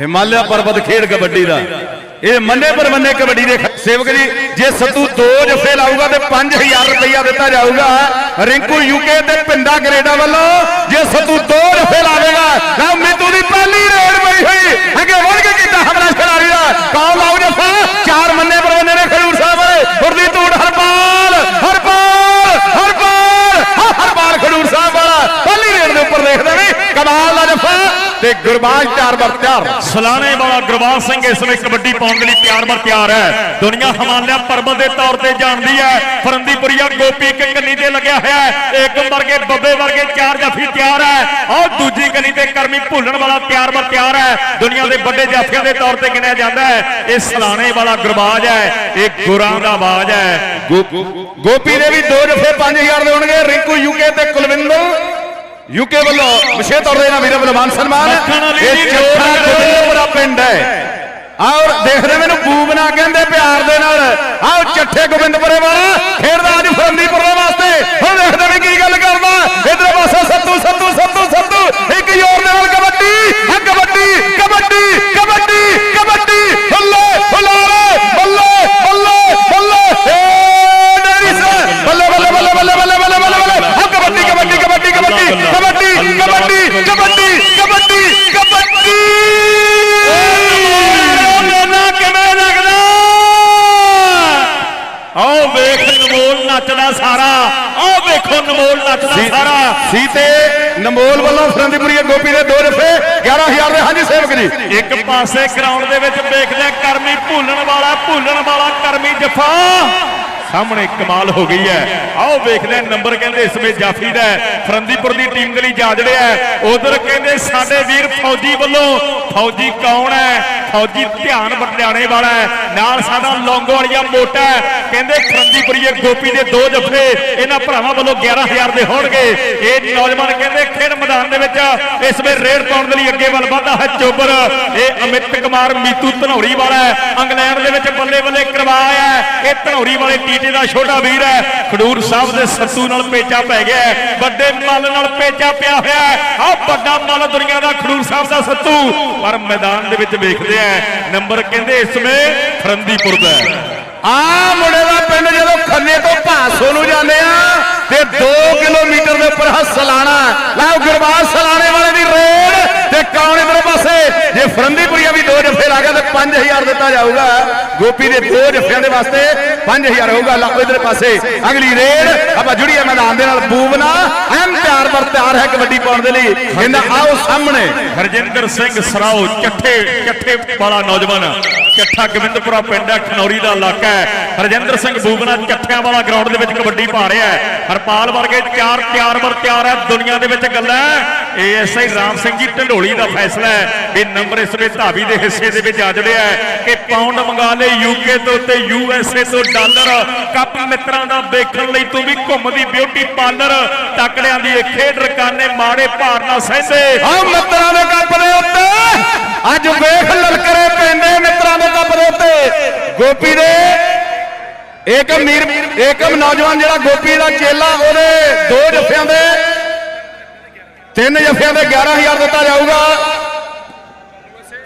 ਹਿਮਾਲਿਆ ਪਰਬਤ ਖੇਡ ਕਬੱਡੀ ਦਾ। ਇਹ ਮੰਨੇ ਪਰਮੰਨੇ ਕਬੱਡੀ ਦੇ ਸੇਵਕ ਜੀ, ਜੇ ਸਤੂ ਦੋ ਜਫੇ ਲਾਊਗਾ ਤੇ 5000 ਰੁਪਇਆ ਦਿੱਤਾ ਜਾਊਗਾ। ਰਿੰਕੂ ਯੂਕੇ ਤੇ ਪਿੰਡਾ ਕੈਨੇਡਾ ਵੱਲੋਂ ਜੇ ਸਤੂ ਦੋ ਜਫੇ ਲਾਵੇਗਾ ਤਾਂ ਮਿੱਤੂ ਦੀ ਪਹਿਲੀ ਰੇਡ ਪਈ ਹੋਈ। ਅੱਗੇ ਵੜ ਕੇ ਕੀਤਾ ਹਮਲਾ ਖਿਡਾਰੀ ਦਾ ਕੌਣ ਲਾਉ ਜਫਾ ਚਾਰ ਮੰਨੇ ਪਰਮੰਨੇ ਨੇ ਖਡੂਰ ਸਾਹਿਬ ਵਾਲੇ ਗੁਰਦੀ ਤੂੜ ਹਰਪਾਲ ਹਰਪਾਲ ਹਰਪਾਲ ਹਾਂ, ਹਰਪਾਲ ਖਡੂਰ ਸਾਹਿਬ ਵਾਲਾ ਪਹਿਲੀ ਰੇਡ ਦੇ ਉੱਪਰ ਦੇਖਦੇ ਨੇ ਕਮਾਲ ਦਾ ਜਫਾ ਤੇ ਗੁਰਬਾਜ ਚਾਰ ਬਰ ਚਾਰ ਸਲਾਣੇ ਵਾਲਾ ਗੁਰਬਾਜ ਸਿੰਘ ਇਸ ਵਿੱਚ ਕਬੱਡੀ ਪਾਉਣ ਦੇ ਲਈ ਤਿਆਰ ਬਰ ਤਿਆਰ ਹੈ। ਦੁਨੀਆ ਹਿਮਾਲਿਆ ਪਰਬਤ ਦੇ ਤੌਰ ਤੇ ਜਾਣਦੀ ਹੈ। ਫਰੰਦੀਪੁਰੀਆ ਗੋਪੀ ਇੱਕ ਕੰਨੀ ਤੇ ਲੱਗਿਆ ਹੋਇਆ ਹੈ। ਇੱਕ ਵਰਗੇ ਬੱਬੇ ਵਰਗੇ ਚਾਰ ਜਾਫੀ ਤਿਆਰ ਹੈ। ਔਰ ਦੂਜੀ ਕੰਨੀ ਤੇ ਕਰਮੀ ਭੁੱਲਣ ਵਾਲਾ ਤਿਆਰ ਬਰ ਤਿਆਰ ਹੈ। ਦੁਨੀਆ ਦੇ ਵੱਡੇ ਜਾਫੀਆਂ ਦੇ ਤੌਰ ਤੇ ਗਿਣਿਆ ਜਾਂਦਾ ਹੈ। ਇਹ ਸਲਾਣੇ ਵਾਲਾ ਗੁਰਬਾਜ ਹੈ। ਇਹ ਗੁਰਾਂ ਦਾ ਬਾਜ਼ ਹੈ। ਗੋਪੀ ਦੇ ਵੀ ਦੋ ਜਫੇ 5000 ਦੇ ਹੋਣਗੇ। ਰਿੰਕੂ ਯੂਕੇ ਤੇ ਕੁਲਵਿੰਦਰ। ਯੂਕੇ ਵੱਲੋਂ ਵਿਸ਼ੇ ਤੌਰ ਤੇ ਨਾ ਵੀਰਾਂ ਵੱਲੋਂ ਮਾਨ ਸਨਮਾਨ। ਇਹ ਨਾਲ ਗੋਬਿੰਦਪੁਰਾ ਪਿੰਡ ਹੈ। ਔਰ ਦੇਖਦੇ ਮੈਨੂੰ ਬੂਬ ਨਾ ਕਹਿੰਦੇ ਪਿਆਰ ਦੇ ਨਾਲ। ਆਓ ਚੱਠੇ ਗੋਬਿੰਦਪੁਰੇ ਵਾਲਾ ਖੇਡਦਾ ਅੱਜ ਫਰੰਦੀਪੁਰ ਦੇ ਵਾਸਤੇ। ਹੁਣ ਦੇਖਦੇ ਨੇ ਕੀ ਗੱਲ ਕਰਦਾ। ਇਧਰ ਪਾਸੇ ਸੱਤੂ ਸੱਤੂ ਸੱਤੂ ਸੱਤੂ। ਇੱਕ ਜ਼ੋਰ ਦੇ ਨਾਲ ਕਬੱਡੀ ਆ ਕਬੱਡੀ ਕਬੱਡੀ ਕਬੱਡੀ ਕਬੱਡੀ। ਹੁੱਲੇ ਹੁਲਾਰੇ ਸਾਰਾ ਸੀ ਤੇ ਨਮੋਲ ਵੱਲੋਂ ਫਰੰਦੀਪੁਰੀਆ ਗੋਪੀ ਦੇ ਦੋ ਰਫੇ 11000 ਦੇ, ਹਾਂਜੀ ਸੇਵਕ ਜੀ। ਇੱਕ ਪਾਸੇ ਗਰਾਊਂਡ ਦੇ ਵਿੱਚ ਵੇਖਦੇ ਆ ਕਰਮੀ ਭੁੱਲਣ ਵਾਲਾ ਭੁੱਲਣ ਵਾਲਾ ਕਰਮੀ ਜਫਾ। ਸਾਹਮਣੇ ਕਮਾਲ ਹੋ ਗਈ ਹੈ। ਆਓ ਵੇਖਦੇ ਨੰਬਰ ਕਹਿੰਦੇ ਇਸ ਵਿੱਚ ਜਾਫੀ ਦਾ ਹੈ। ਫਰੰਦੀਪੁਰ ਦੀ ਟੀਮ ਦੇ ਲਈ ਜਾ ਜੜਿਆ ਉਧਰ ਕਹਿੰਦੇ ਸਾਡੇ ਵੀਰ ਫੌਜੀ ਵੱਲੋਂ, ਫੌਜੀ ਕੌਣ ਹੈ? ਫੌਜੀ ਧਿਆਨ ਬਟਿਆਣੇ ਵਾਲਾ ਹੈ। ਨਾਲ ਸਾਡਾ ਲੌਂਗੋ ਮੋਟਾ ਕਹਿੰਦੇ ਫਰੰਦੀਪੁਰੀਏ ਗੋਪੀ ਦੇ ਦੋ ਜਫੇ, ਇਹਨਾਂ ਭਰਾਵਾਂ ਵੱਲੋਂ 11000 ਦੇ ਹੋਣਗੇ। ਇਹ ਨੌਜਵਾਨ ਕਹਿੰਦੇ ਖੇਡ ਮੈਦਾਨ ਦੇ ਵਿੱਚ ਇਸ ਵੇਲੇ ਰੇਡ ਪਾਉਣ ਦੇ ਲਈ ਅੱਗੇ ਵੱਲ ਵਧਦਾ ਹੈ ਚੋਬਰ। ਇਹ ਅਮਿਤ ਕੁਮਾਰ ਮੀਤੂ ਧਨੌਰੀ ਵਾਲਾ ਹੈ। ਇੰਗਲੈਂਡ ਦੇ ਵਿੱਚ ਬੱਲੇ ਬੱਲੇ ਕਰਵਾਇਆ ਹੈ। ਇਹ ਧਨੌਰੀ ਵਾਲੇ ਟੀਟੇ ਦਾ ਛੋਟਾ ਵੀਰ ਹੈ। ਖਡੂਰ ਸਾਹਿਬ ਦੇ ਸੱਤੂ ਨਾਲ ਪੇਚਾ ਪੈ ਗਿਆ ਵੱਡੇ ਮੱਲ ਨਾਲ ਪੇਚਾ ਪਿਆ ਹੋਇਆ ਹੈ। ਵੱਡਾ ਮੱਲ ਦੁਨੀਆ ਦਾ ਖਡੂਰ ਸਾਹਿਬ ਦਾ ਸੱਤੂ। ਪਰ ਮੈਦਾਨ ਦੇ ਵਿੱਚ ਵੇਖਦੇ ਆ ਨੰਬਰ ਕਹਿੰਦੇ ਇਸ ਵੇ ਫਰੰਦੀਪੁਰ ਦਾ ਆ ਮੁੰਡੇ ਦਾ ਪਿੰਡ ਜਦੋਂ ਖੰਨੇ ਤੋਂ ਭਾਸੋ ਨੂੰ ਜਾਂਦੇ ਆ ਤੇ 2 ਕਿਲੋਮੀਟਰ ਦੇ ਉੱਪਰ ਹ ਸਲਾਣਾ ਲਾਓ ਗੁਰਬਾਜ ਸਲਾਣੇ ਵਾਲੇ ਦੀ ਰੇਡ ਤੇ ਕੌਣ ਇਧਰ ਪਾਸੇ? ਜੇ ਫਰੰਦੀਪੁਰੀਆ ਵੀ ਦੋ ਜਫੇ ਲਾ ਗਿਆ ਤੇ 5000 ਦਿੱਤਾ ਜਾਊਗਾ। ਗੋਪੀ ਦੇ ਦੋ ਜਫਿਆਂ ਦੇ ਵਾਸਤੇ 5000 ਹੋਊਗਾ ਲਾਓ ਇਧਰ ਪਾਸੇ। ਅਗਲੀ ਰੇਡ, ਆਪਾਂ ਜੁੜੀਏ ਮੈਦਾਨ ਦੇ ਨਾਲ। ਬੂਬਨਾ ਐਮ ਤਿਆਰ ਬਰ ਤਿਆਰ ਹੈ ਕਬੱਡੀ ਪਾਉਣ ਦੇ ਲਈ। ਕਹਿੰਦਾ ਆਓ ਸਾਹਮਣੇ। ਹਰਜਿੰਦਰ ਸਿੰਘ ਸਰਾਓ, ਚੱਠੇ ਚੱਠੇ ਵਾਲਾ ਨੌਜਵਾਨ। ਚੱਠਾ ਗੋਬਿੰਦਪੁਰਾ ਪਿੰਡ ਹੈ, ਖਨੌਰੀ ਦਾ ਇਲਾਕਾ ਹੈ। ਹਰਜਿੰਦਰ ਸਿੰਘ ਬੂਬਨਾ ਚੱਠਿਆਂ ਵਾਲਾ ਗਰਾਊਂਡ ਦੇ ਵਿੱਚ ਕਬੱਡੀ ਪਾ ਰਿਹਾ ਹੈ। ਹਰਪਾਲ ਵਰਗੇ ਚਾਰ ਤਿਆਰ ਵਰ ਤਿਆਰ ਹੈ, ਦੁਨੀਆ ਦੇ ਵਿੱਚ ਗੱਲਾਂ ਏਐਸਆਈ ਰਾਮ ਸਿੰਘ ਜੀ ਢੰਡੋਲੀ ਦਾ ਫੈਸਲਾ ਹੈ ਵੀ ਨੰਬਰ ਇਸ ਵੇ ਧਾਵੀ ਦੇ ਹਿੱਸੇ ਦੇ ਵਿੱਚ ਆ ਜੜਿਆ ਹੈ ਕਿ ਪਾਉਂਡ ਮੰਗਾ ਲੈ ਯੂਕੇ ਤੋਂ ਤੇ ਯੂਐਸਏ ਤੋਂ ਡਾਲਰ। ਕੱਪ ਮਿੱਤਰਾਂ ਦਾ ਵੇਖਣ ਲਈ ਤੂੰ ਵੀ ਘੁੰਮਦੀ ਬਿਊਟੀ ਪਾਰਲਰ ਤਕੜਿਆਂ ਦੀ ਖੇਡ ਰਕਾਨੇ ਮਾੜੇ ਭਾਰ ਨਾ ਸਹਿੰਦੇ। ਆ ਮਿੱਤਰਾਂ ਦੇ ਕੱਪ ਦੇ ਉੱਤੇ। ਅੱਜ ਵੇਖ ਲਲਕਰੇ ਪੈਂਦੇ ਮਿੱਤਰਾਂ ਉੱਤੇ ਗੋਪੀ ਦੇ। ਏਕਮ ਮੀਰ ਏਕਮ ਨੌਜਵਾਨ ਜਿਹੜਾ ਗੋਪੀ ਦਾ ਚੇਲਾ, ਉਹਦੇ ਦੋ ਜਫਿਆਂ ਦੇ। ਤਿੰਨ ਜਫਿਆਂ ਦੇ 11000 ਦਿੱਤਾ ਜਾਊਗਾ।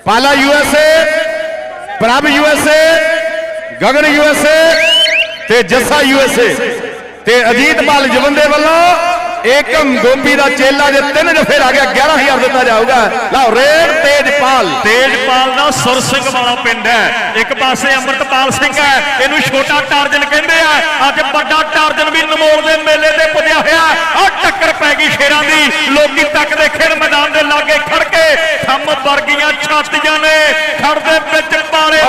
ਪਾਲਾ ਯੂਐਸਏ ਪ੍ਰਭ ਯੂਐਸਏ ਗਗਨ ਯੂਐਸਏ ਤੇ ਜੱਸਾ ਯੂਐਸਏ ਤੇ ਅਜੀਤਪਾਲ ਜਵੰਦੇ ਵੱਲੋਂ ਏਕਮ ਗੋਪੀ ਦਾ ਚੇਲਾ ਜੇ ਤਿੰਨ ਜਫੇ ਲਾ ਗਿਆ 11000 ਦਿੱਤਾ ਜਾਊਗਾ। ਲਓ ਰੇਡ ਤੇਜਪਾਲ। ਤੇਜਪਾਲ ਦਾ ਸੁਰ ਸਿੰਘ ਵਾਲਾ ਪਿੰਡ ਹੈ। ਇੱਕ ਪਾਸੇ ਅੰਮ੍ਰਿਤਪਾਲ ਸਿੰਘ ਹੈ ਇਹਨੂੰ ਛੋਟਾ ਟਾਰਜਨ ਕਹਿੰਦੇ ਆ। ਅੱਜ ਵੱਡਾ ਟਾਰਜਨ ਵੀ ਨਮੋਲ ਦੇ ਮੇਲੇ ਤੇ ਪੁੱਜਿਆ ਹੋਇਆ ਆ ਟੱਕਰ ਪੈ ਗਈ ਸ਼ੇਰਾਂ ਦੀ। ਲੋਕੀ ਤੱਕਦੇ ਖੇਡ ਮੈਦਾਨ ਦੇ ਲਾਗੇ ਖੜ ਕੇ ਥੰਮ ਵਰਗੀਆਂ ਛਾਤੀਆਂ ਨੇ ਖੜਦੇ ਵਿੱਚ ਪਾਲੇ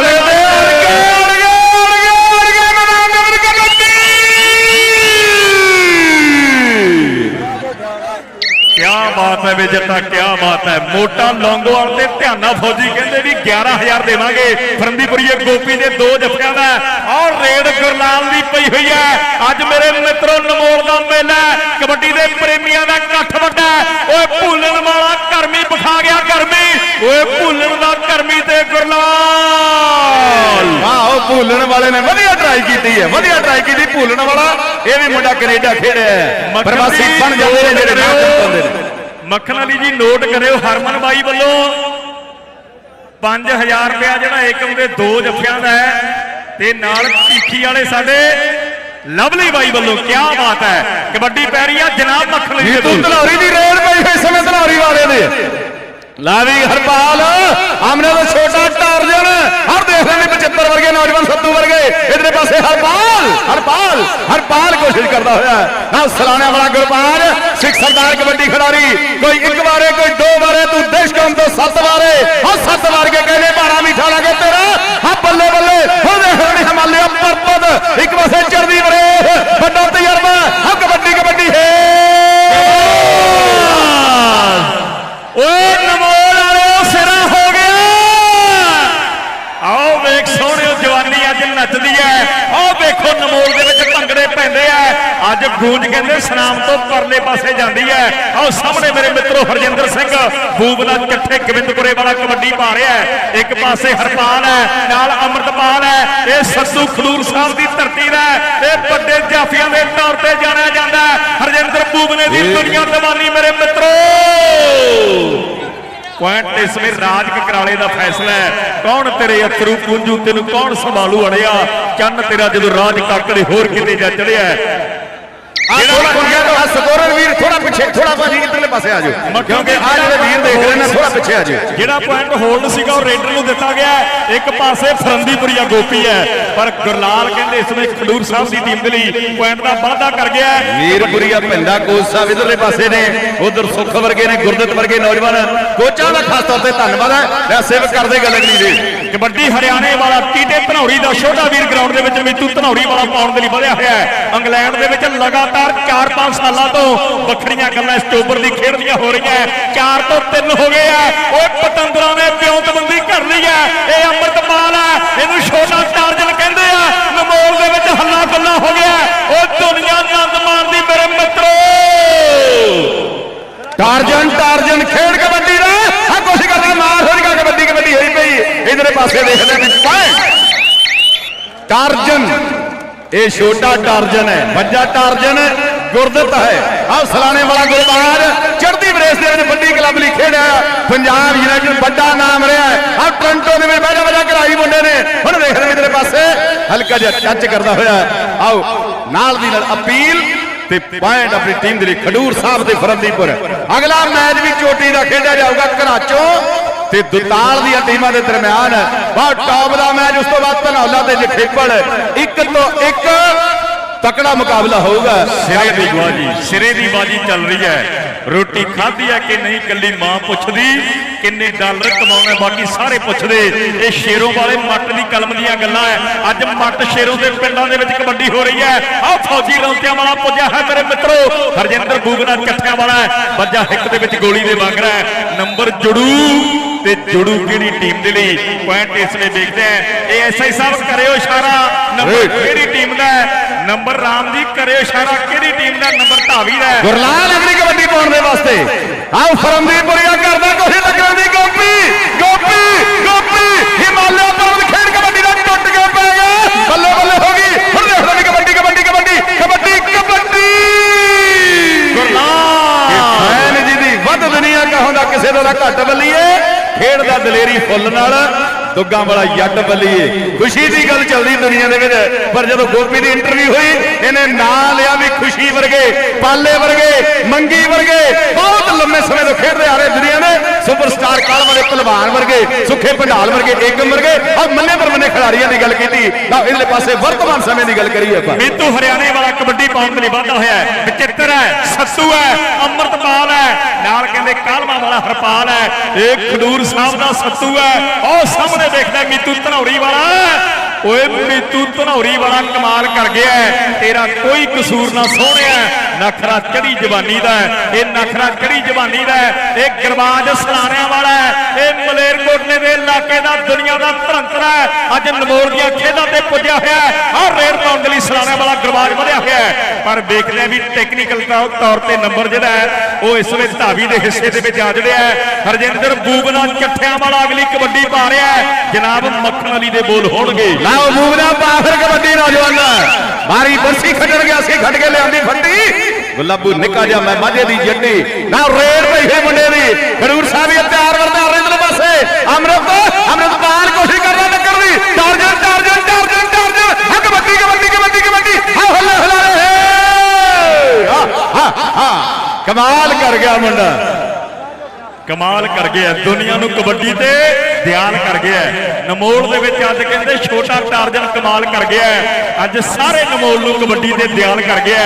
ਬਾਤ ਹੈ ਵਿਜੇਤਾ ਕਿਆ ਬਾਤ ਹੈ। ਮੋਟਾ ਲੌਂਗੋਵਾਲ ਤੇ ਧਿਆਨਾ ਫੌਜੀ ਕਹਿੰਦੇ ਵੀ 11000 ਦੇਵਾਂਗੇ। ਫਰੰਦੀਪੁਰੀਏ ਗੋਪੀ ਦੇ ਦੋ ਜੱਫਿਆਂ ਦਾ। ਔਰ ਰੇਡ ਗੁਰਲਾਲ ਦੀ ਪਈ ਹੋਈ ਹੈ। ਅੱਜ ਮੇਰੇ ਮਿੱਤਰੋ ਨਮੋਲ ਦਾ ਮੇਲਾ। ਕਬੱਡੀ ਦੇ ਪ੍ਰੇਮੀਆਂ ਦਾ ਇਕੱਠ ਵੱਡਾ। ਓਏ ਭੁੱਲਣ ਵਾਲਾ ਕਰਮੀ ਵਿਖਾ ਗਿਆ ਕਰਮੀ। ਓਏ ਭੁੱਲਣ ਦਾ ਕਰਮੀ ਤੇ ਗੁਰਲਾਲ। ਆਹੋ ਭੂਲਣ ਵਾਲੇ ਨੇ ਵਧੀਆ ਟਰਾਈ ਕੀਤੀ ਹੈ ਵਧੀਆ ਟਰਾਈ ਕੀਤੀ ਭੂਲਣ ਵਾਲਾ। ਇਹ ਵੀ ਮੁੰਡਾ ਕੈਨੇਡਾ ਖੇਡਿਆ ਹੈ। ਪ੍ਰਵਾਸੀ ਬਣ ਜਾਂਦੇ ਨੇ ਜਿਹੜੇ ਨਾਮ ਚੁੱਕਦੇ ਨੇ। ਮੱਖਣ ਵਾਲੀ ਜੀ ਨੋਟ ਕਰਿਓ ਹਰਮਨ ਬਾਈ ਵੱਲੋਂ। 5000 ਰੁਪਇਆ ਜਿਹੜਾ ਏਕਮ ਦੇ ਦੋ ਜੱਫਿਆਂ ਦਾ ਹੈ ਤੇ ਨਾਲ ਭੀਖੀ ਵਾਲੇ ਸਾਡੇ ਲਵਲੀ ਬਾਈ ਵੱਲੋਂ ਕੀ ਬਾਤ ਹੈ। ਕਬੱਡੀ ਪੈ ਰਹੀ ਆ ਜਨਾਬ ਮੱਖਣ ਜੀ ਨੀਤੂ ਬੋਲ। ਧਨੌਰੀ ਦੀ ਰੇਡ ਪਈ ਹੋਈ ਸਮੇਂ ਧਨੌਰੀ ਵਾਲੇ ਦੇ। ਲਾ ਵੀ ਹਰਪਾਲ, ਆਮਨੇ ਦਾ ਛੋਟਾ ਟਾਰਜਨ। ਹਰ ਦੇਖ ਰਹੇ 75 ਵਰਗੇ ਨੌਜਵਾਨ ਸੱਤੂ ਵਰਗੇ। ਇਧਰੇ ਪਾਸੇ ਹਰਪਾਲ ਹਰਪਾਲ ਹਰਪਾਲ ਕੋਸ਼ਿਸ਼ ਕਰਦਾ ਹੋਇਆ। ਨਾ ਸਲਾਣਾ ਵਾਲਾ ਗੁਰਪਾਲ, ਸਿੱਖ ਸਰਦਾਰ ਕਬੱਡੀ ਖਿਡਾਰੀ। ਕੋਈ ਇੱਕ ਵਾਰੇ, ਕੋਈ ਦੋ ਵਾਰੇ, ਤੂੰ ਦੇਸ਼ ਕੌਮ ਤੋਂ ਸੱਤ ਵਾਰੇ। ਹਾਂ ਸੱਤ ਵਾਰ ਕੇ ਕਹਿੰਦੇ ਬਾਰਾ ਮਿੱਠਾ ਲੱਗੇ ਤੇਰਾ ਹਾਂ ਬੱਲੇ ਬੱਲੇ ਹੋ ਦੇਖ ਰਹੇ ਨੇ ਹਿਮਾਲਿਆ ਪਰਪਦ ਇੱਕ ਪਾਸੇ ਚੜਦੀ ਵਰੇ ਵੱਡਾ ਤਜਰਬਾ ਹਾਂ ਕਬੱਡੀ ਕਬੱਡੀ ਹੈ ਓਏ ਨਮੋਲ ਵਾਲਿਓ ਸਿਰਾ ਹੋ ਗਿਆ ਆਓ ਵੇਖ ਸੋਹਣਿਓ ਜਵਾਨੀ ਅੱਜ ਨੱਚਦੀ ਐ ਆਓ ਵੇਖੋ ਨਮੋਲ ਦੇ ਵਿੱਚ ਭੰਗੜੇ ਪੈਂਦੇ ਐ ਅੱਜ ਗੂੰਜ ਕਹਿੰਦੇ ਸਨਾਮ ਤੋਂ ਪਰਲੇ ਪਾਸੇ ਜਾਂਦੀ ਐ ਆਓ ਸਾਹਮਣੇ ਮੇਰੇ ਮਿੱਤਰੋ ਹਰਜਿੰਦਰ ਸਿੰਘ ਬੂਬਲਾ ਚੱਠੇ ਗੋਬਿੰਦਪੁਰੇ ਵਾਲਾ ਕਬੱਡੀ ਪਾ ਰਿਹਾ ਹੈ। ਇੱਕ ਪਾਸੇ ਹਰਪਾਲ ਹੈ ਨਾਲ ਅਮਰਤਪਾਲ ਹੈ। ਇਹ ਸੱਤੂ ਖਡੂਰ ਸਾਹਿਬ ਦੀ ਧਰਤੀ ਦਾ ਹੈ। ਇਹ ਵੱਡੇ ਜਾਫੀਆਂ ਦੇ ਤੌਰ ਤੇ ਜਾਣਿਆ ਜਾਂਦਾ ਹੈ। ਹਰਜਿੰਦਰ ਬੂਬਲੇ ਦੀ ਦੁਨੀਆ ਦੀਵਾਨੀ ਮੇਰੇ ਮਿੱਤਰੋ। ਪੁਆਇੰਟ ਇਸ ਵੇ ਰਾਜ ਕਕਰਾਲੇ ਦਾ ਫੈਸਲਾ ਹੈ। ਕੌਣ ਤੇਰੇ ਅਥਰੂ ਪੁੰਜੂ ਤੈਨੂੰ ਕੌਣ ਸੰਭਾਲੂ ਅੜਿਆ? ਚੰਨ ਤੇਰਾ ਜਦੋਂ ਰਾਜ ਕਾਕੜੇ ਹੋਰ ਕਿਤੇ ਜਾ ਚੜਿਆ ਸਕੋਰਰ ਵੀਰ ਥੋੜਾ ਪਿੱਛੇ ਥੋੜਾ ਭਾਜੀ ਇਧਰਲੇ ਪਾਸੇ ਆ ਜਾਓ। ਕਿਉਂਕਿ ਆ ਜਿਹੜੇ ਵੀਰ ਦੇਖ ਰਹੇ ਨੇ ਥੋੜਾ ਪਿੱਛੇ ਆ ਜਾਓ। ਜਿਹੜਾ ਪੁਆਇੰਟ ਹੋਲਡ ਸੀਗਾ ਉਹ ਰੇਡਰ ਨੂੰ ਦਿੱਤਾ ਗਿਆ ਹੈ। ਇੱਕ ਪਾਸੇ ਫਰੰਦੀਪੁਰੀਆ ਗੋਪੀ ਹੈ। ਪਰ ਗੁਰਲਾਲ ਕਹਿੰਦੇ ਇਸ ਖਡੂਰ ਸਾਹਿਬ ਦੀ ਟੀਮ ਦੇ ਲਈ ਪੁਆਇੰਟ ਦਾ ਵਾਅਦਾ ਕਰ ਗਿਆ ਹੈ। ਵੀਰਪੁਰੀਆ ਪਿੰਡਾ ਕੋਚ ਸਾਹਿਬ ਇਧਰਲੇ ਪਾਸੇ ਨੇ। ਉਧਰ ਸੁੱਖ ਵਰਗੇ ਨੇ ਗੁਰਦਿੱਤ ਵਰਗੇ ਨੌਜਵਾਨ। ਕੋਚਾਂ ਦਾ ਖਾਸ ਤੌਰ ਤੇ ਧੰਨਵਾਦ ਹੈ। ਮੈਂ ਸੇਵ ਕਰਦੇ ਗੱਲ ਅਗਲੀ ਦੇ ਕਬੱਡੀ ਹਰਿਆਣੇ ਵਾਲਾ ਟੀਟੇ ਧਨੌਰੀ ਦਾ ਛੋਟਾ ਵੀਰ ਗਰਾਊਂਡ ਦੇ ਵਿੱਚ ਮੀਤੂ ਧਨੌਰੀ ਵਾਲਾ ਪਾਉਣ ਦੇ ਲਈ ਵਧਿਆ ਹੋਇਆ ਹੈ। ਇੰਗਲੈਂਡ ਦੇ ਵਿੱਚ ਲਗਾਤਾਰ 4-5 ਸਾਲਾਂ ਤੋਂ ਵੱਖਰੀਆਂ ਗੱਲਾਂ ਸਟੋਬਰ ਦੀ ਖੇਡ ਦੀਆਂ ਹੋ ਰਹੀਆਂ ਹੈ। ਚਾਰ ਤੋਂ ਤਿੰਨ ਹੋ ਗਏ ਆ ਓਏ ਪਤੰਦਰਾਂ ਨੇ ਵਿਉਂਤਬੰਦੀ ਕਰ ਲਈ ਹੈ। ਇਹ ਅੰਮ੍ਰਿਤਪਾਲ ਹੈ। ਇਹਨੂੰ ਛੋਟਾ ਟਾਰਜਨ ਕਹਿੰਦੇ ਆ। ਨਮੋਲ ਦੇ ਵਿੱਚ ਹੱਲਾ ਗੱਲਾ ਹੋ ਗਿਆ ਓਏ ਦੁਨੀਆ ਆਨੰਦ ਮਾਣਦੀ ਮੇਰੇ ਮਿੱਤਰੋ! ਟਾਰਜਨ ਟਾਰਜਨ ਖੇਡ ਕਬੱਡੀ ਦਾ ਆ ਕੋਸ਼ਿਸ਼ ਕਰਦਾ ਮਾਰ ਹੋ ਜਗਾ ਕਬੱਡੀ ਕਬੱਡੀ ਹੋਈ ਪਈ ਦੇਖਦੇ ਨੇ ਪੁਆਇੰਟ ਟਾਰਜਨ, ਇਹ ਛੋਟਾ ਟਾਰਜਨ ਹੈ, ਵੱਡਾ ਟਾਰਜਨ ਗੁਰਦਿੱਤ ਹੈ। ਆਹ ਸਲਾਣੇ ਵਾਲਾ ਗੁਰਬਾਜ ਚੜ੍ਹਦੀ ਬਰੇਸ ਦੇ ਵਿੱਚ ਵੱਡੀ ਕਲੱਬ ਲਈ ਖੇਡਿਆ ਪੰਜਾਬ ਯੂਨਾਈਟਿਡ ਵੱਡਾ ਨਾਮ ਰਿਹਾ ਹੈ। ਆਹ ਟੋਰਾਂਟੋ ਦੇ ਵਿੱਚ ਵਜਾ ਵਜਾ ਕਰਾਈ ਮੁੰਡੇ ਨੇ। ਹੁਣ ਦੇਖ ਰਹੇ ਤੇਰੇ ਪਾਸੇ, ਹਲਕਾ ਜਿਹਾ ਟੱਚ ਕਰਦਾ ਹੋਇਆ ਆਓ, ਨਾਲ ਦੀ ਨਾਲ ਅਪੀਲ ਤੇ ਪੁਆਇੰਟ ਆਪਣੀ ਟੀਮ ਦੇ ਲਈ ਖਡੂਰ ਸਾਹਿਬ ਤੇ ਫਰੰਦੀਪੁਰ ਅਗਲਾ ਮੈਚ ਵੀ ਚੋਟੀ ਦਾ ਖੇਡਿਆ ਜਾਊਗਾ, ਘਰਾਚੋਂ। ਤੇ ਦੁਤਾਲ ਦੀਆਂ ਟੀਮਾਂ ਦੇ ਦਰਮਿਆਨ ਬਹੁਤ ਟੌਪ ਦਾ ਮੈਚ ਉਸ ਤੋਂ ਬਾਅਦ ਧਨੌਲਾ ਤੇ ਜਖੇਪੜ ਇੱਕ ਤੋਂ ਇੱਕ ਤਕੜਾ ਮੁਕਾਬਲਾ ਹੋਊਗਾ। ਸਿਰੇ ਦੀ ਬਾਜੀ, ਸਿਰੇ ਦੀ ਬਾਜੀ ਚੱਲ ਰਹੀ ਹੈ। ਰੋਟੀ ਖਾਧੀ ਹੈ ਕਿ ਨਹੀਂ ਕੱਲੀ ਮਾਂ ਪੁੱਛਦੀ, ਕਿੰਨੇ ਡਾਲਰ ਕਮਾਉਣਾ ਬਾਕੀ ਸਾਰੇ ਪੁੱਛਦੇ। ਇਹ ਸ਼ੇਰੋਂ ਵਾਲੇ ਮੱਟ ਦੀ ਕਲਮ ਦੀਆਂ ਗੱਲਾਂ ਹੈ। ਅੱਜ ਮੱਟ ਸ਼ੇਰੋਂ ਦੇ ਪਿੰਡਾਂ ਦੇ ਵਿੱਚ ਕਬੱਡੀ ਹੋ ਰਹੀ ਹੈ। ਆਹ ਫੌਜੀ ਰੌਂਤਿਆਂ ਵਾਲਾ ਪੁੱਜਿਆ ਹੈ ਮੇਰੇ ਮਿੱਤਰੋ। ਹਰਜਿੰਦਰ ਬੂਗਨਾ ਚੱਠਿਆਂ ਵਾਲਾ ਵੱਜਾ ਹਿੱਕ ਦੇ ਵਿੱਚ ਗੋਲੀ ਦੇ ਵਾਂਗਰਾ ਹੈ। ਨੰਬਰ ਜੁੜੂ। ਤੇ ਜੁੜੂ ਕਿਹੜੀ ਟੀਮ ਦੇ ਲਈ? ਪੁਆਇੰਟ ਇਸ ਲਈ ਦੇਖਦੇ ਆ। ਇਹ ਐਸਆਈ ਸਾਹਿਬ ਕਰਿਓ ਇਸ਼ਾਰਾ। ਨੰਬਰ. ਕਿਹੜੀ ਟੀਮ ਦਾ ਨੰਬਰ ਰਾਮ ਜੀ ਕਰਿਓ ਇਸ਼ਾਰਾ। ਕਿਹੜੀ ਟੀਮ ਦਾ? ਨੰਬਰ ਧਾਵੀ ਦਾ ਗੁਰਲਾਲ ਅਗਲੀ ਕਬੱਡੀ ਪਾਉਣ ਦੇ ਵਾਸਤੇ। ਆਓ ਫਰੰਦੀਪੁਰੀਆ ਕਰਦਾ। ਕੋਸ਼ਿਸ਼ ਲੱਗਣ ਦੀ ਗੋਪੀ ਗੋਪੀ ਗੋਪੀ। ਹਿਮਾਲਿਆ ਪਰਬਤ ਖੇਡ ਕਬੱਡੀ ਦਾ ਟੁੱਟ ਕੇ ਪੈ ਗਿਆ। ਬੱਲੇ ਬੱਲੇ ਹੋ ਗਈ। ਹੁਣ ਦੇਖਦੇ ਨੇ ਕਬੱਡੀ ਕਬੱਡੀ ਕਬੱਡੀ ਕਬੱਡੀ ਕਬੱਡੀ। ਗੁਰਲਾਲ। ਫੈਨ ਜੀ ਦੀ ਵੱਧ ਦੁਨੀਆ ਕਹਾਉਂਦਾ ਕਿਸੇ ਦਾ ਘੱਟ ਬੱਲੀਏ। ਖੇਡ ਦਾ ਦਲੇਰੀ ਫੁੱਲ ਨਾਲ ਦੁੱਗਾਂ ਵਾਲਾ ਜੱਟ ਬੱਲੀਏ। ਖੁਸ਼ੀ ਦੀ ਗੱਲ ਚੱਲਦੀ ਦੁਨੀਆ ਦੇ ਵਿੱਚ। ਪਰ ਜਦੋਂ ਗੋਪੀ ਦੀ ਇੰਟਰਵਿਊ ਹੋਈ, ਇਹਨੇ ਨਾਂ ਲਿਆ ਵੀ ਖੁਸ਼ੀ ਵਰਗੇ, ਪਾਲੇ ਵਰਗੇ, ਮੰਗੀ ਵਰਗੇ। ਬਹੁਤ ਲੰਮੇ ਸਮੇਂ ਤੋਂ ਖੇਡਦੇ ਆ ਰਹੇ ਦੁਨੀਆ ਦੇ। ਸੁਪਰਸਟਾਰ ਕਾਲ ਵਾਲੇ ਪਹਿਲਵਾਨ ਵਰਗੇ, ਸੁੱਖੇ ਪੰਡਾਲ ਵਰਗੇ, ਏਕਮ ਵਰਗੇ। ਔਰ ਮੰਨੇ ਪਰਮੰਨੇ ਖਿਡਾਰੀਆਂ ਦੀ ਗੱਲ ਕੀਤੀ। ਤਾਂ ਇਹਦੇ ਪਾਸੇ ਵਰਤਮਾਨ ਸਮੇਂ ਦੀ ਗੱਲ ਕਰੀਏ ਆਪਾਂ। ਮੀਤੂ ਹਰਿਆਣੇ ਵਾਲਾ ਕਬੱਡੀ ਪਾਉਣ ਦੇ ਲਈ ਵਾਧਾ ਹੋਇਆ ਹੈ। ਬਚਿੱਤਰ ਹੈ, ਸੱਸੂ ਹੈ, ਅੰਮ੍ਰਿਤਪਾਲ ਹੈ। ਨਾਲ ਕਹਿੰਦੇ ਕਾਲਮਾ ਵਾਲਾ ਹਰਪਾਲ ਹੈ। ਇਹ ਖਡੂਰ ਸਾਹਿਬ ਦਾ ਸੱਤੂ ਹੈ। ਉਹ ਸਾਹਮਣੇ ਦੇਖਦਾ ਮੀਤੂ ਧਨੌਰੀ ਵਾਲਾ। ਓਏ ਮੀਤੂ ਧਨੌਰੀ ਵਾਲਾ ਕਮਾਲ ਕਰ ਗਿਆ ਤੇਰਾ ਕੋਈ ਕਸੂਰ ਨਾ ਸੋਹਣਿਆ। ਨਖਰਾ ਚੜੀ ਜਵਾਨੀ ਦਾ ਹੈ। ਇਹ ਨਖਰਾ ਚੜੀ ਜਵਾਨੀ ਦਾ ਹੈ। ਇਹ ਗਰਵਾਜ ਸਲਾਣਿਆਂ ਵਾਲਾ ਹੈ। ਇਹ ਮਲੇਰਕੋਟਲੇ ਦੇ ਇਲਾਕੇ ਦਾ ਦੁਨੀਆ ਦਾ ਧਰੰਤਰ ਹੈ। ਅੱਜ ਨਮੋਰ ਦੀਆਂ ਖੇਡਾਂ ਤੇ ਪੁੱਜਿਆ ਹੋਇਆ ਹੈ। ਆਹ ਰੇਡ ਪਾਉਣ ਦੇ ਲਈ ਸਲਾਣਿਆਂ ਵਾਲਾ ਗਰਵਾਜ ਵਧਿਆ ਹੋਇਆ ਹੈ। ਪਰ ਦੇਖਦੇ ਆ ਵੀ ਟੈਕਨੀਕਲ ਤੌਰ ਤੇ ਨੰਬਰ ਜਿਹੜਾ ਹੈ, ਉਹ ਇਸ ਵੇਲੇ ਧਾਵੀ ਦੇ ਹਿੱਸੇ ਦੇ ਵਿੱਚ ਆ ਜੜਿਆ ਹੈ। ਹਰਜਿੰਦਰ ਬੂਬਨਾ ਇਕੱਠਿਆਂ ਵਾਲਾ ਅਗਲੀ ਕਬੱਡੀ ਪਾ ਰਿਹਾ ਹੈ। ਜਨਾਬ ਮੱਖਣ ਅਲੀ ਦੇ ਬੋਲ ਹੋਣਗੇ। ਲਾਓ ਮੂਵਨਾ ਬਾਹਰ ਕਬੱਡੀ ਨੌਜਵਾਨ। ਮਾਰੀ ਬਰਸੀ ਖੱਟਣ ਗਿਆ ਸੀ, ਖੱਟ ਕੇ ਲਿਆਂਦੀ ਫੱਟੀ। ਗੁਲਾਬੂ ਨਿਕਾ ਜਾ ਮੈਂ ਮਾਝੇ ਦੀ ਜੱਟੀ। ਨਾ ਰੇੜ ਤੇ ਹੀ ਮੁੰਡੇ ਦੀ। ਖਡੂਰ ਸਾਹਿਬ ਇਹ ਤਿਆਰ ਕਰਦਾ ਅਰਿੰਦਲ ਪਾਸੇ। ਅਮਰਤ ਅਮਰਤਪਾਲ ਕੋਸ਼ਿਸ਼ ਕਰ ਰਿਹਾ ਟੱਕਰ ਦੀ। ਟਾਰਗੇਟ ਟਾਰਗੇਟ ਟਾਰਗੇਟ ਟਾਰਗੇਟ ਹੱਕ ਬੱਤੀ ਕਬੱਡੀ ਕਬੱਡੀ ਕਬੱਡੀ ਹਾ ਹੱਲਾ ਹੱਲਾ ਰੇ। ਹਾ ਹਾ। ਕਮਾਲ ਕਰ ਗਿਆ ਮੁੰਡਾ। ਕਮਾਲ ਕਰ ਗਿਆ। ਦੁਨੀਆ ਨੂੰ ਕਬੱਡੀ ਤੇ ਦਿਆਲ ਕਰ ਗਿਆ ਨਮੋਲ ਦੇ ਵਿੱਚ ਅੱਜ ਕਹਿੰਦੇ ਛੋਟਾ ਟਾਰਜਨ ਕਮਾਲ ਕਰ ਗਿਆ ਅੱਜ ਸਾਰੇ ਨਮੋਲ ਨੂੰ ਕਬੱਡੀ ਤੇ ਦਿਆਲ ਕਰ ਗਿਆ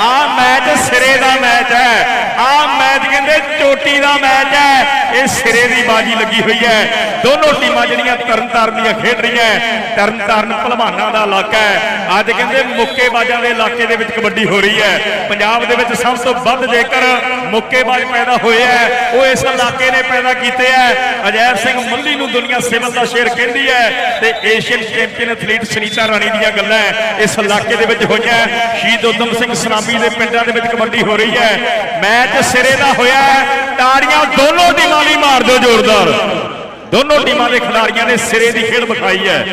ਆ ਮੈਚ ਸਿਰੇ ਦਾ ਮੈਚ ਹੈ। ਆ ਮੈਚ ਕਹਿੰਦੇ ਚੋਟੀ ਦਾ ਮੈਚ ਹੈ। ਇਹ ਸਿਰੇ ਦੀ ਬਾਜੀ ਲੱਗੀ ਹੋਈ ਹੈ। ਦੋਨੋਂ ਟੀਮਾਂ ਜਿਹੜੀਆਂ ਤਰਨਤਾਰਨ ਦੀਆਂ ਖੇਡ ਰਹੀਆਂ ਤਰਨਤਾਰਨ ਭਲਵਾਨਾਂ ਦਾ ਇਲਾਕਾ ਹੈ। ਅੱਜ ਕਹਿੰਦੇ ਮੁੱਕੇਬਾਜ਼ਾਂ ਦੇ ਇਲਾਕੇ ਦੇ ਵਿੱਚ ਕਬੱਡੀ ਹੋ ਰਹੀ ਹੈ। ਪੰਜਾਬ ਦੇ ਵਿੱਚ ਸਭ ਤੋਂ ਵੱਧ ਜੇਕਰ ਮੁੱਕੇਬਾਜ਼ ਪੈਦਾ ਹੋਏ ਹੈ, ਉਹ ਇਸ ਇਲਾਕੇ ਨੇ ਪੈਦਾ ਕੀਤੇ ਹੈ। ਅਜੈਬ ਸਿੰਘ ਮੁੱਲੀ ਨੂੰ ਦੁਨੀਆ ਸਿਵਲ ਦਾ ਸ਼ੇਰ ਕਹਿੰਦੀ ਹੈ ਤੇ Asian champion athlete Sunita Rani ਦੀਆਂ ਗੱਲਾਂ ਇਸ ਇਲਾਕੇ ਦੇ ਵਿੱਚ ਹੋਈਆਂ ਸ਼ਹੀਦ ਉਦਮ ਸਿੰਘ ਸਨਾਮੀ ਦੇ ਪਿੰਡਾਂ ਦੇ ਵਿੱਚ ਕਬੱਡੀ ਹੋ ਰਹੀ ਹੈ। ਮੈਚ ਸਿਰੇ ਦਾ ਹੋਇਆ ਹੈ। ਤਾੜੀਆਂ ਦੋਨੋਂ ਟੀਮਾਂ ਲਈ ਮਾਰ ਦਿਓ ਜ਼ੋਰਦਾਰ। ਦੋਨੋਂ ਟੀਮਾਂ ਦੇ ਖਿਡਾਰੀਆਂ ਨੇ ਸਿਰੇ ਦੀ ਖੇਡ ਵਿਖਾਈ ਹੈ।